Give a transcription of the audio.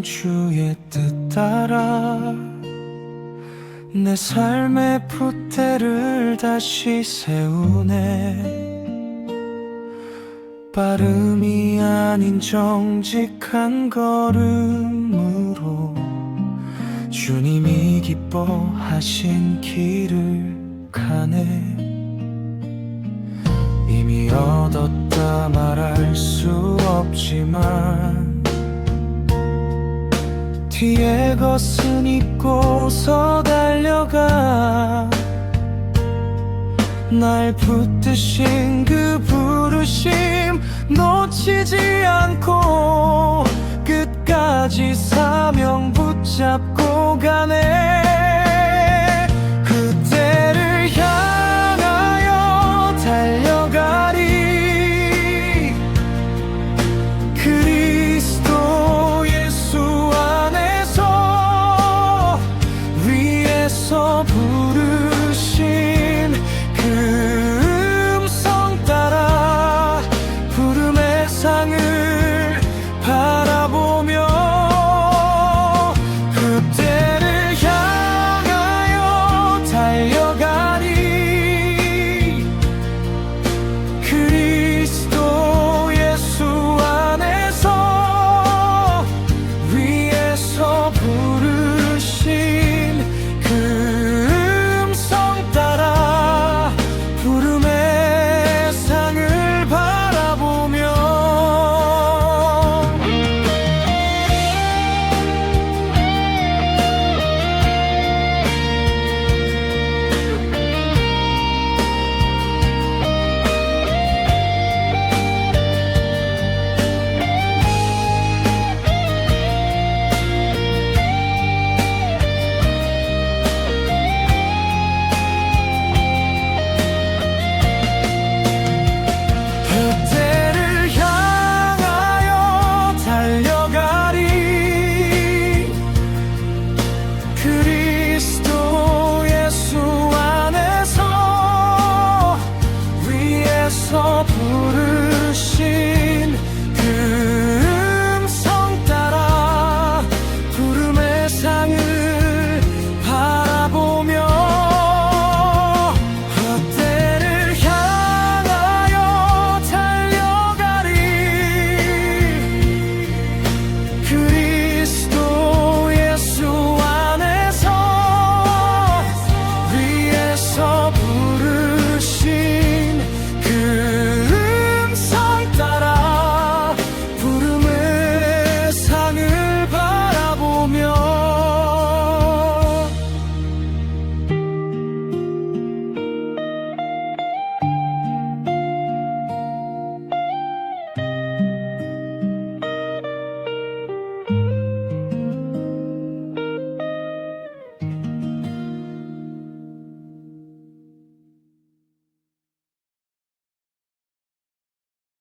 주의 뜻 따라 내 삶의 풋대를 다시 세우네. 빠름이 아닌 정직한 걸음으로 주님이 기뻐하신 길을 가네. 이미 얻었다 수 없지만 뒤에 것은 잊고서 달려가 날 붙드신 그 부르심 놓치지 않고 끝까지 사명 붙잡고 가네